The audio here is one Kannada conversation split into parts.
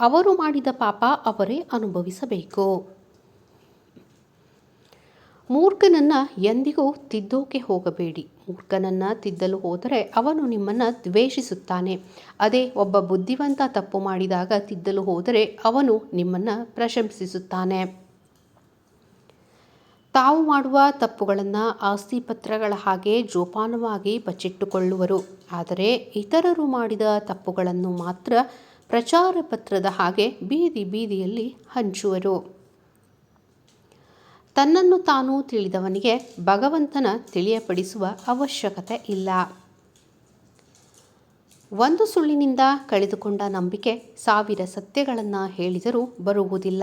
ಅವರು ಮಾಡಿದ ಪಾಪ ಅವರೇ ಅನುಭವಿಸಬೇಕು. ಮೂರ್ಖನನ್ನು ಎಂದಿಗೂ ತಿದ್ದೋಕೆ ಹೋಗಬೇಡಿ. ಮೂರ್ಖನನ್ನು ತಿದ್ದಲು ಹೋದರೆ ಅವನು ನಿಮ್ಮನ್ನು ದ್ವೇಷಿಸುತ್ತಾನೆ. ಅದೇ ಒಬ್ಬ ಬುದ್ಧಿವಂತ ತಪ್ಪು ಮಾಡಿದಾಗ ತಿದ್ದಲು ಹೋದರೆ ಅವನು ನಿಮ್ಮನ್ನು ಪ್ರಶಂಸಿಸುತ್ತಾನೆ. ತಾವು ಮಾಡುವ ತಪ್ಪುಗಳನ್ನು ಆಸ್ತಿ ಪತ್ರಗಳ ಹಾಗೆ ಜೋಪಾನವಾಗಿ ಬಚ್ಚಿಟ್ಟುಕೊಳ್ಳುವರು. ಆದರೆ ಇತರರು ಮಾಡಿದ ತಪ್ಪುಗಳನ್ನು ಮಾತ್ರ ಪ್ರಚಾರ ಪತ್ರದ ಹಾಗೆ ಬೀದಿ ಬೀದಿಯಲ್ಲಿ ಹಂಚುವರು. ತನ್ನನ್ನು ತಾನು ತಿಳಿದವನಿಗೆ ಭಗವಂತನ ತಿಳಿಯಪಡಿಸುವ ಅವಶ್ಯಕತೆ ಇಲ್ಲ. ಒಂದು ಸುಳ್ಳಿನಿಂದ ಕಳೆದುಕೊಂಡ ನಂಬಿಕೆ ಸಾವಿರ ಸತ್ಯಗಳನ್ನು ಹೇಳಿದರೂ ಬರುವುದಿಲ್ಲ.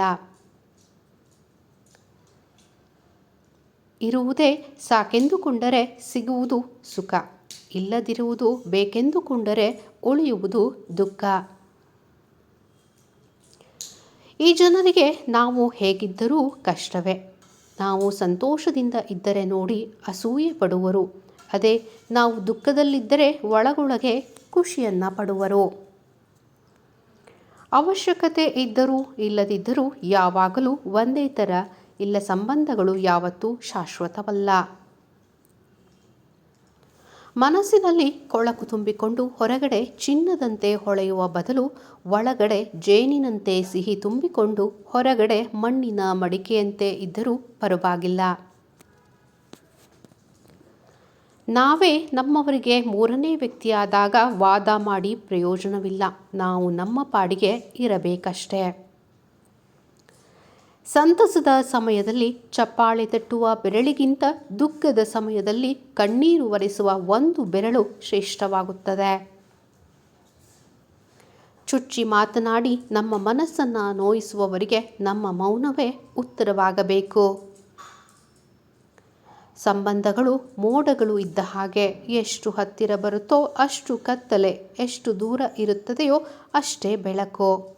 ಇರುವುದೇ ಸಾಕೆಂದುಕೊಂಡರೆ ಸಿಗುವುದು ಸುಖ, ಇಲ್ಲದಿರುವುದು ಬೇಕೆಂದುಕೊಂಡರೆ ಉಳಿಯುವುದು ದುಃಖ. ಈ ಜನರಿಗೆ ನಾವು ಹೇಗಿದ್ದರೂ ಕಷ್ಟವೇ. ನಾವು ಸಂತೋಷದಿಂದ ಇದ್ದರೆ ನೋಡಿ ಅಸೂಯೆ ಪಡುವರು. ಅದೇ, ನಾವು ದುಃಖದಲ್ಲಿದ್ದರೆ ಒಳಗೊಳಗೆ ಖುಷಿಯನ್ನು ಪಡುವರು. ಅವಶ್ಯಕತೆ ಇದ್ದರೂ ಇಲ್ಲದಿದ್ದರೂ ಯಾವಾಗಲೂ ಒಂದೇ ಥರ, ಇಲ್ಲ ಸಂಬಂಧಗಳು ಯಾವತ್ತೂ ಶಾಶ್ವತವಲ್ಲ. ಮನಸ್ಸಿನಲ್ಲಿ ಕೊಳಕು ತುಂಬಿಕೊಂಡು ಹೊರಗಡೆ ಚಿನ್ನದಂತೆ ಹೊಳೆಯುವ ಬದಲು ಒಳಗಡೆ ಜೇನಿನಂತೆ ಸಿಹಿ ತುಂಬಿಕೊಂಡು ಹೊರಗಡೆ ಮಣ್ಣಿನ ಮಡಿಕೆಯಂತೆ ಇದ್ದರೂ ಪರವಾಗಿಲ್ಲ. ನಾವೇ ನಮ್ಮವರಿಗೆ ಮೂರನೇ ವ್ಯಕ್ತಿಯಾದಾಗ ವಾದ ಮಾಡಿ ಪ್ರಯೋಜನವಿಲ್ಲ. ನಾವು ನಮ್ಮ ಪಾಡಿಗೆ ಇರಬೇಕಷ್ಟೇ. ಸಂತಸದ ಸಮಯದಲ್ಲಿ ಚಪ್ಪಾಳೆ ತಟ್ಟುವ ಬೆರಳಿಗಿಂತ ದುಃಖದ ಸಮಯದಲ್ಲಿ ಕಣ್ಣೀರು ಒರೆಸುವ ಒಂದು ಬೆರಳು ಶ್ರೇಷ್ಠವಾಗುತ್ತದೆ. ಚುಚ್ಚಿ ಮಾತನಾಡಿ ನಮ್ಮ ಮನಸ್ಸನ್ನು ನೋಯಿಸುವವರಿಗೆ ನಮ್ಮ ಮೌನವೇ ಉತ್ತರವಾಗಬೇಕು. ಸಂಬಂಧಗಳು ಮೋಡಗಳು ಇದ್ದ ಹಾಗೆ ಎಷ್ಟು ಹತ್ತಿರ ಬರುತ್ತೋ ಅಷ್ಟು ಕತ್ತಲೆ, ಎಷ್ಟು ದೂರ ಇರುತ್ತದೆಯೋ ಅಷ್ಟೇ ಬೆಳಕು.